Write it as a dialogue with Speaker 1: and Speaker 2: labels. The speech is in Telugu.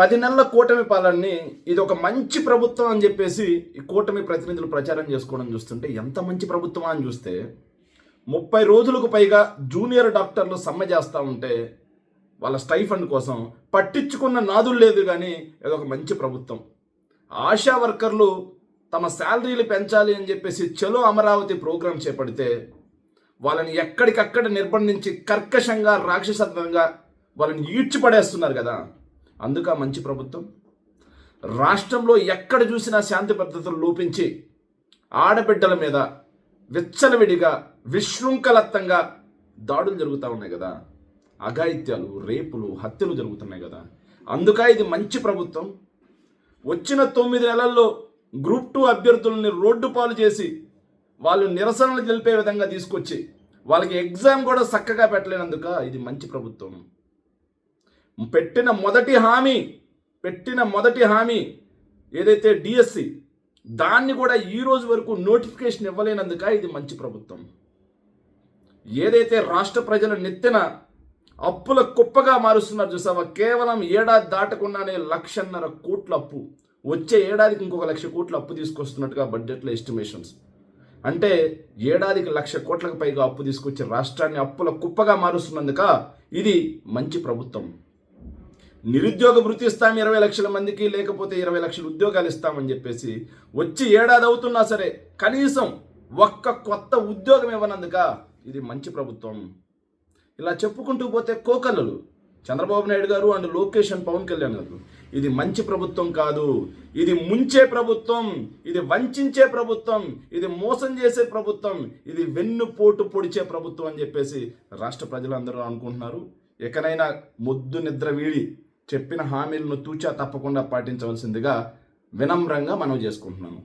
Speaker 1: పది నెలల కూటమి పాలనని ఇది ఒక మంచి ప్రభుత్వం అని చెప్పేసి ఈ కూటమి ప్రతినిధులు ప్రచారం చేసుకోవడం చూస్తుంటే ఎంత మంచి ప్రభుత్వం అని చూస్తే ముప్పై రోజులకు పైగా జూనియర్ డాక్టర్లు సమ్మె చేస్తూ ఉంటే వాళ్ళ స్టైఫండ్ కోసం పట్టించుకున్న నాదులు లేదు కానీ ఇది ఒక మంచి ప్రభుత్వం. ఆశా వర్కర్లు తమ శాలరీలు పెంచాలి అని చెప్పేసి చలో అమరావతి ప్రోగ్రాం చేపడితే వాళ్ళని ఎక్కడికక్కడ నిర్బంధించి కర్కశంగా రాక్షసత్వంగా వాళ్ళని ఈడ్చిపడేస్తున్నారు కదా. అందుక మంచి ప్రభుత్వం. రాష్ట్రంలో ఎక్కడ చూసినా శాంతి భద్రతలు లోపించి ఆడబిడ్డల మీద విచ్చలవిడిగా విశృంఖలత్తంగా దాడులు జరుగుతూ ఉన్నాయి కదా. అఘాయిత్యాలు రేపులు హత్యలు జరుగుతున్నాయి కదా. అందుక ఇది మంచి ప్రభుత్వం. వచ్చిన తొమ్మిది నెలల్లో గ్రూప్ టూ అభ్యర్థులని రోడ్డు పాలు చేసి వాళ్ళు నిరసనలు తెలిపే విధంగా తీసుకొచ్చి వాళ్ళకి ఎగ్జామ్ కూడా చక్కగా పెట్టలేనందుక ఇది మంచి ప్రభుత్వం. పెట్టిన మొదటి హామీ పెట్టిన మొదటి హామీ ఏదైతే డిఎస్సి దాన్ని కూడా ఈ రోజు వరకు నోటిఫికేషన్ ఇవ్వలేనందుక ఇది మంచి ప్రభుత్వం. ఏదైతే రాష్ట్ర ప్రజల నెత్తిన అప్పుల కుప్పగా మారుస్తున్నారు చూసావా? కేవలం ఏడాది దాటకుండానే లక్షన్నర కోట్ల అప్పు వచ్చే ఏడాదికి ఇంకొక లక్ష కోట్ల అప్పు తీసుకొస్తున్నట్టుగా బడ్జెట్లో ఎస్టిమేషన్స్ అంటే ఏడాదికి లక్ష కోట్లకు పైగా అప్పు తీసుకొచ్చి రాష్ట్రాన్ని అప్పుల కుప్పగా మారుస్తున్నందుక ఇది మంచి ప్రభుత్వం. నిరుద్యోగ వృత్తి ఇస్తాం ఇరవై లక్షల మందికి లేకపోతే ఇరవై లక్షల ఉద్యోగాలు ఇస్తామని చెప్పేసి వచ్చి ఏడాది అవుతున్నా సరే కనీసం ఒక్క కొత్త ఉద్యోగం ఇవ్వనందుక ఇది మంచి ప్రభుత్వం. ఇలా చెప్పుకుంటూ పోతే కోకలలు చంద్రబాబు నాయుడు గారు అండ్ లోకేష్ అండ్ పవన్ కళ్యాణ్ గారు. ఇది మంచి ప్రభుత్వం కాదు. ఇది ముంచే ప్రభుత్వం. ఇది వంచే ప్రభుత్వం. ఇది మోసం చేసే ప్రభుత్వం. ఇది వెన్నుపోటు పొడిచే ప్రభుత్వం అని చెప్పేసి రాష్ట్ర ప్రజలందరూ అనుకుంటున్నారు. ఎకనైనా మొద్దు నిద్ర వీడి చెప్పిన హామీలను తూచా తప్పకుండా పాటించవలసిందిగా వినమ్రంగా మనం చేసుకుంటున్నాము